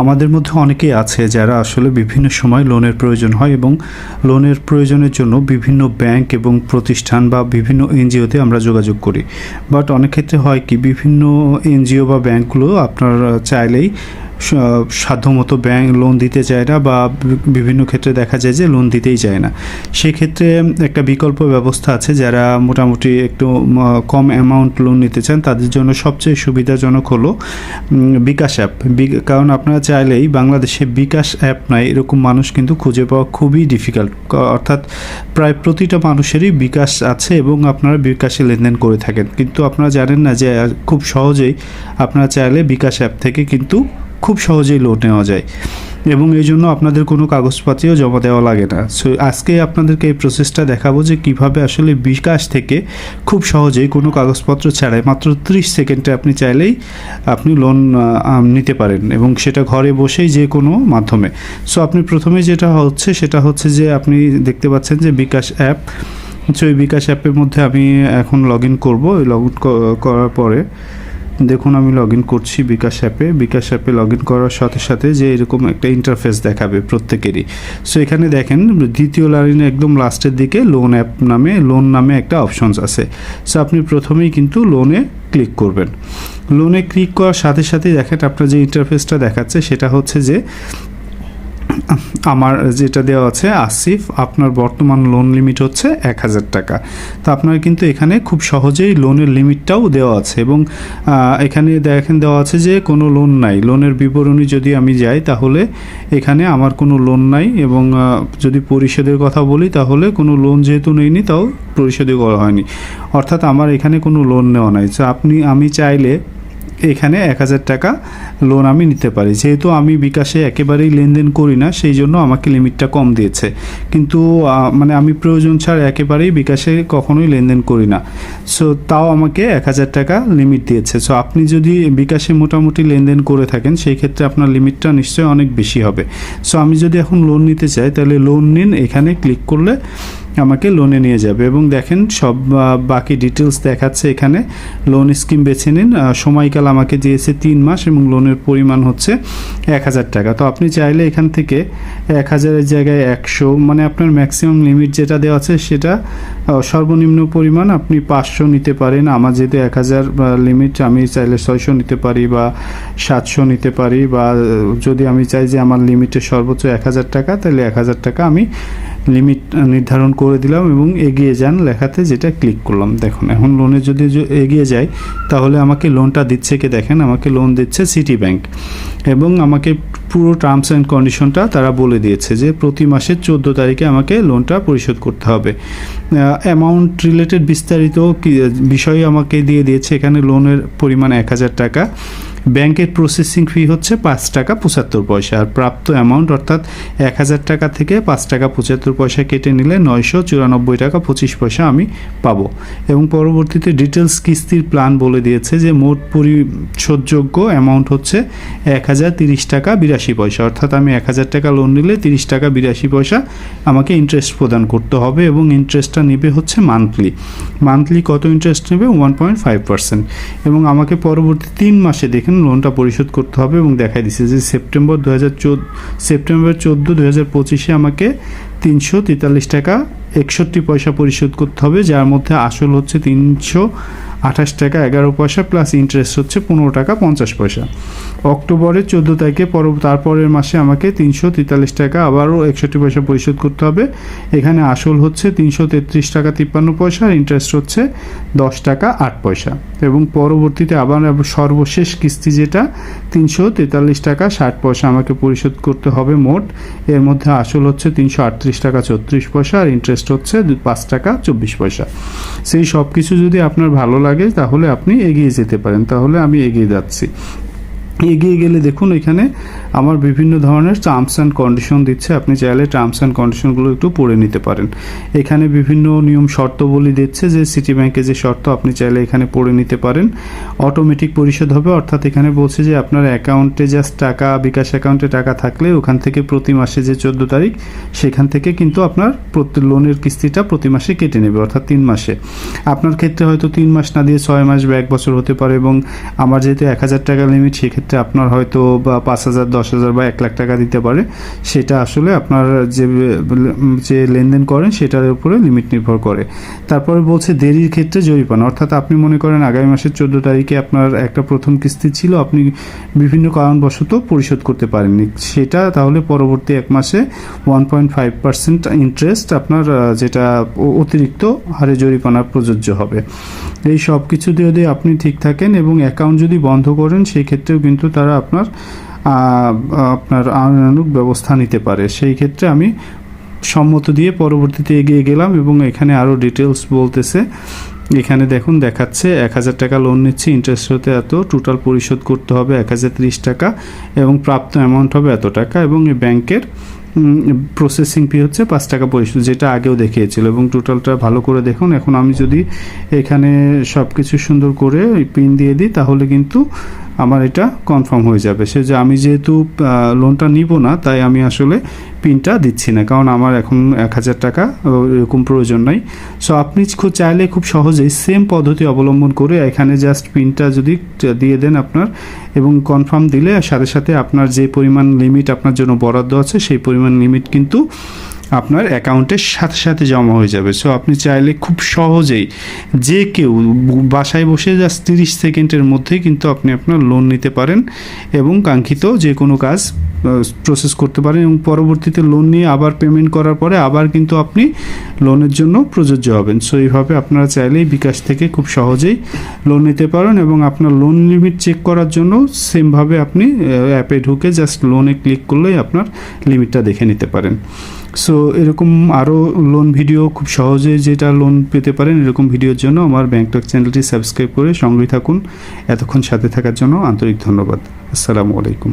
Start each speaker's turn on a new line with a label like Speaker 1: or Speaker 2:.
Speaker 1: আমাদের মধ্যে অনেকেই আছে যারা আসলে বিভিন্ন সময় লোনের প্রয়োজন হয় এবং লোনের প্রয়োজনের জন্য বিভিন্ন ব্যাংক এবং প্রতিষ্ঠান বা বিভিন্ন এনজিওতে আমরা যোগাযোগ করি। বাট অনেক ক্ষেত্রে হয় কি, বিভিন্ন এনজিও বা ব্যাংকগুলো আপনার চাইলেই সাধ্যমতো ব্যাংক লোন দিতে চায় না বা বিভিন্ন ক্ষেত্রে দেখা যায় যে লোন দিতেই চায় না। সেক্ষেত্রে একটা বিকল্প ব্যবস্থা আছে যারা মোটামুটি একটু কম অ্যামাউন্ট লোন নিতে চান, তাদের জন্য সবচেয়ে সুবিধাজনক হলো বিকাশ অ্যাপ কারণ আপনারা চাইলেই বাংলাদেশে বিকাশ অ্যাপ নাই, এরকম মানুষ কিন্তু খুঁজে পাওয়া খুবই ডিফিকাল্ট অর্থাৎ প্রায় প্রতিটা মানুষেরই বিকাশ আছে এবং আপনারা বিকাশে লেনদেন করে থাকেন। কিন্তু আপনারা জানেন না যে খুব সহজেই আপনারা চাইলে বিকাশ অ্যাপ থেকে কিন্তু খুব সহজেই লোন নেওয়া যায়। এবং এই জন্য আপনাদের কোনো কাগজপাতিও জমা দেওয়া লাগে না। সো আজকে আপনাদেরকে এই প্রসেসটা দেখাবো যে কীভাবে আসলে বিকাশ থেকে খুব সহজেই কোনো কাগজপত্র ছাড়াই মাত্র ত্রিশ সেকেন্ডে আপনি চাইলেই আপনি লোন নিতে পারেন এবং সেটা ঘরে বসেই যে কোনো মাধ্যমে। সো আপনি প্রথমে যেটা হচ্ছে সেটা হচ্ছে যে আপনি দেখতে পাচ্ছেন যে বিকাশ অ্যাপ সো এই বিকাশ অ্যাপের মধ্যে আমি এখন লগ ইন করব লগ ইন করার পরে দেখুন, আমি লগ ইন করছি বিকাশ অ্যাপে বিকাশ অ্যাপে লগ ইন করার সাথে সাথে যে এরকম একটা ইন্টারফেস দেখাবে প্রত্যেকেরই। সো এখানে দেখেন, দ্বিতীয় লাইনে একদম লাস্টের দিকে লোন অ্যাপ নামে লোন নামে একটা অপশনস আছে। সো আপনি প্রথমেই কিন্তু লোনে ক্লিক করবেন। লোনে ক্লিক করার সাথে সাথে দেখেন, আপনার যে ইন্টারফেসটা দেখাচ্ছে, সেটা হচ্ছে যে আমার যেটা দেওয়া আছে, আসিফ, আপনার বর্তমান লোন লিমিট হচ্ছে এক হাজার টাকা। তো আপনার কিন্তু এখানে খুব সহজেই লোনের লিমিটটাও দেওয়া আছে এবং এখানে দেখেন দেওয়া আছে যে কোনো লোন নাই। লোনের বিবরণী যদি আমি যাই, তাহলে এখানে আমার কোনো লোন নাই এবং যদি পরিশোধের কথা বলি, তাহলে কোনো লোন যেহেতু নেইনি, তাও পরিশোধই করা হয়নি। অর্থাৎ আমার এখানে কোনো লোন নেওয়া নাই। তো আপনি, আমি চাইলে এখানে এক হাজার টাকা লোন আমি নিতে পারি। যেহেতু আমি বিকাশে একেবারেই লেনদেন করি না, সেই জন্য আমাকে লিমিটটা কম দিয়েছে। কিন্তু মানে আমি প্রয়োজন ছাড়া একেবারেই বিকাশে কখনোই লেনদেন করি না। সো তাও আমাকে এক হাজার টাকা লিমিট দিয়েছে। সো আপনি যদি বিকাশে মোটামুটি লেনদেন করে থাকেন, সেই ক্ষেত্রে আপনার লিমিটটা নিশ্চয়ই অনেক বেশি হবে। সো আমি যদি এখন লোন নিতে চাই, তাহলে লোন নিন, এখানে ক্লিক করলে আমাকে লোনে নিয়ে যাবে। এবং দেখেন সব বাকি ডিটেলস দেখাচ্ছে এখানে। লোন স্কিম বেছে নিন। সময়কাল আমাকে দিয়েছে তিন মাস এবং লোনের পরিমাণ হচ্ছে এক হাজার টাকা। তো আপনি চাইলে এখান থেকে এক হাজারের জায়গায় একশো মানে আপনার ম্যাক্সিমাম লিমিট যেটা দেওয়া আছে সেটা সর্বনিম্ন পরিমাণ আপনি পাঁচশো নিতে পারেন। আমার যেহেতু এক হাজার লিমিট আমি চাইলে ছয়শো নিতে পারি বা সাতশো নিতে পারি বা যদি আমি চাই যে আমার লিমিটে সর্বোচ্চ এক হাজার টাকা, তাহলে এক হাজার টাকা আমি লিমিট নির্ধারণ করে দিলাম এবং এগিয়ে যান লেখাতে যেটা ক্লিক করলাম। দেখুন, এখন লোনে যদি এগিয়ে যাই তাহলে আমাকে লোনটা দিচ্ছে কি দেখেন? আমাকে লোন দিচ্ছে সিটি ব্যাংক এবং আমাকে পুরো টার্মস অ্যান্ড কন্ডিশনটা তারা বলে দিয়েছে যে প্রতি মাসের চোদ্দ তারিখে আমাকে লোনটা পরিশোধ করতে হবে। অ্যামাউন্ট রিলেটেড বিস্তারিত বিষয় আমাকে দিয়ে দিয়েছে। এখানে লোনের পরিমাণ এক হাজার টাকা। ব্যাংকের প্রসেসিং ফি হচ্ছে পাঁচ টাকা পঁচাত্তর পয়সা আর প্রাপ্ত অ্যামাউন্ট অর্থাৎ এক হাজার টাকা থেকে পাঁচ টাকা পঁচাত্তর পয়সা কেটে নিলে নয়শো চুরানব্বই টাকা পঁচিশ পয়সা আমি পাবো। এবং পরবর্তীতে ডিটেলস কিস্তির প্ল্যান বলে দিয়েছে যে মোট পরিশোধযোগ্য অ্যামাউন্ট হচ্ছে এক হাজার তিরিশ টাকা বিরাশি পয়সা। অর্থাৎ আমি এক হাজার টাকা লোন নিলে তিরিশ টাকা বিরাশি পয়সা আমাকে ইন্টারেস্ট প্রদান করতে হবে এবং ইন্টারেস্টটা নেবে হচ্ছে মান্থলি মান্থলি কত ইন্টারেস্ট নেবে? ওয়ান পয়েন্ট ফাইভ পার্সেন্ট এবং আমাকে পরবর্তী তিন মাসে দেখেন লোনটা পরিশোধ করতে হবে এবং দেখাই দিচ্ছে যে সেপ্টেম্বর দু হাজার সেপ্টেম্বর চোদ্দ দু পঁচিশে আমাকে তিনশো তেতাল্লিশ টাকা একষট্টি পয়সা পরিশোধ করতে হবে, যার মধ্যে আসল হচ্ছে তিনশো আঠাশ টাকা এগারো পয়সা প্লাস ইন্টারেস্ট হচ্ছে পনেরো টাকা পঞ্চাশ পয়সা। অক্টোবরের চোদ্দ তারিখে পর তারপরের মাসে আমাকে তিনশো তেতাল্লিশ টাকা আবারও একষট্টি পয়সা পরিশোধ করতে হবে। এখানে আসল হচ্ছে তিনশো তেত্রিশ টাকা তিপ্পান্ন পয়সা, আর ইন্টারেস্ট হচ্ছে দশ টাকা আট পয়সা। এবং পরবর্তীতে আবার সর্বশেষ কিস্তি যেটা, তিনশো তেতাল্লিশ টাকা ষাট পয়সা আমাকে পরিশোধ করতে হবে মোট। এর মধ্যে আসল হচ্ছে তিনশো আটত্রিশ টাকা ছত্রিশ পয়সা, আর ইন্টারেস্ট হচ্ছে পাঁচ টাকা চব্বিশ পয়সা। সেই সব কিছু যদি আপনার ভালো লাগে তাহলে আপনি এগিয়ে যেতে পারেন। তাহলে আমি এগিয়ে যাচ্ছি। এগিয়ে গেলে দেখুন, এখানে আমার বিভিন্ন ধরনের টার্মস অ্যান্ড কন্ডিশন দিচ্ছে। আপনি চাইলে টার্মস অ্যান্ড কন্ডিশনগুলো একটু পড়ে নিতে পারেন। এখানে বিভিন্ন নিয়ম শর্তবলী দিচ্ছে যে সিটি ব্যাংকে যে শর্ত, আপনি চাইলে এখানে পড়ে নিতে পারেন। অটোমেটিক পরিশোধ হবে, অর্থাৎ এখানে বলছে যে আপনার অ্যাকাউন্টে জাস্ট টাকা, বিকাশ অ্যাকাউন্টে টাকা থাকলে ওখান থেকে প্রতি মাসে যে চোদ্দ তারিখ, সেখান থেকে কিন্তু আপনার লোনের কিস্তিটা প্রতি মাসে কেটে নেবে, অর্থাৎ তিন মাসে। আপনার ক্ষেত্রে হয়তো তিন মাস না দিয়ে ছয় মাস বা এক বছর হতে পারে এবং আমার যেহেতু এক হাজার টাকা লিমিট সেক্ষেত্রে ক্ষেত্রে আপনার হয়তো বা পাঁচ হাজার, দশ হাজার বা এক লাখ টাকা দিতে পারে, সেটা আসলে আপনার যে যে লেনদেন করেন সেটার উপরে লিমিট নির্ভর করে। তারপরে বলছে দেরির ক্ষেত্রে জরিমানা। অর্থাৎ আপনি মনে করেন আগামী মাসের চোদ্দ তারিখে আপনার একটা প্রথম কিস্তি ছিল, আপনি বিভিন্ন কারণবশত পরিশোধ করতে পারেননি। সেটা তাহলে পরবর্তী এক মাসে one point five percent interest আপনার যেটা অতিরিক্ত হারে জরিমানা প্রযোজ্য হবে। এই সব কিছু যদি আপনি ঠিক থাকেন এবং অ্যাকাউন্ট যদি বন্ধ করেন সেই ক্ষেত্রেও কিন্তু তারা আপনার আপনার আইনানুগ ব্যবস্থা নিতে পারে। সেই ক্ষেত্রে আমি সম্মত দিয়ে পরবর্তীতে এগিয়ে গেলাম এবং এখানে আরও ডিটেলস বলতেছে। এখানে দেখুন, দেখাচ্ছে এক হাজার টাকা লোন নিচ্ছি ইন্টারেস্ট হতে এত টোটাল পরিশোধ করতে হবে এক হাজার তিরিশ টাকা এবং প্রাপ্ত অ্যামাউন্ট হবে এত টাকা এবং এই ব্যাংকের প্রসেসিং ফি হচ্ছে পাঁচ টাকা পরিশোধ, যেটা আগেও দেখিয়েছিল এবং টোটালটা ভালো করে দেখুন। এখন আমি যদি এখানে সব কিছু সুন্দর করে পিন দিয়ে দিই, তাহলে কিন্তু আমার এটা কনফার্ম হয়ে যাবে। সে যে আমি যেহেতু লোনটা নিব না, তাই আমি আসলে পিনটা দিচ্ছি না, কারণ আমার এখন এক হাজার টাকা এরকম প্রয়োজন নাই। সো আপনি খুব চাইলে খুব সহজেই সেম পদ্ধতি অবলম্বন করে এখানে জাস্ট পিনটা যদি দিয়ে দেন আপনার, এবং কনফার্ম দিলে সাথে সাথে আপনার যে পরিমাণ লিমিট আপনার জন্য বরাদ্দ আছে, সেই পরিমাণ লিমিট কিন্তু আপনার অ্যাকাউন্টের সাথে সাথে জমা হয়ে যাবে। সো আপনি চাইলে খুব সহজেই যে কেউ বাসায় বসে জাস্ট তিরিশ সেকেন্ডের মধ্যেই কিন্তু আপনি আপনার লোন নিতে পারেন এবং কাঙ্ক্ষিত যে কোনো কাজ প্রসেস করতে পারেন এবং পরবর্তীতে লোন নিয়ে আবার পেমেন্ট করার পরে আবার কিন্তু আপনি লোনের জন্য প্রযোজ্য হবেন। সো এইভাবে আপনারা চাইলেই বিকাশ থেকে খুব সহজেই লোন নিতে পারেন এবং আপনার লোন লিমিট চেক করার জন্য সেমভাবে আপনি অ্যাপে ঢুকে জাস্ট লোনে ক্লিক করলেই আপনার লিমিটটা দেখে নিতে পারেন। সো এরকম আরও লোন ভিডিও খুব সহজে যেটা লোন পেতে পারেন, এরকম ভিডিওর জন্য আমার ব্যাংকটক চ্যানেলটি সাবস্ক্রাইব করে সঙ্গে থাকুন। এতক্ষণ সাথে থাকার জন্য আন্তরিক ধন্যবাদ। আসসালামু আলাইকুম।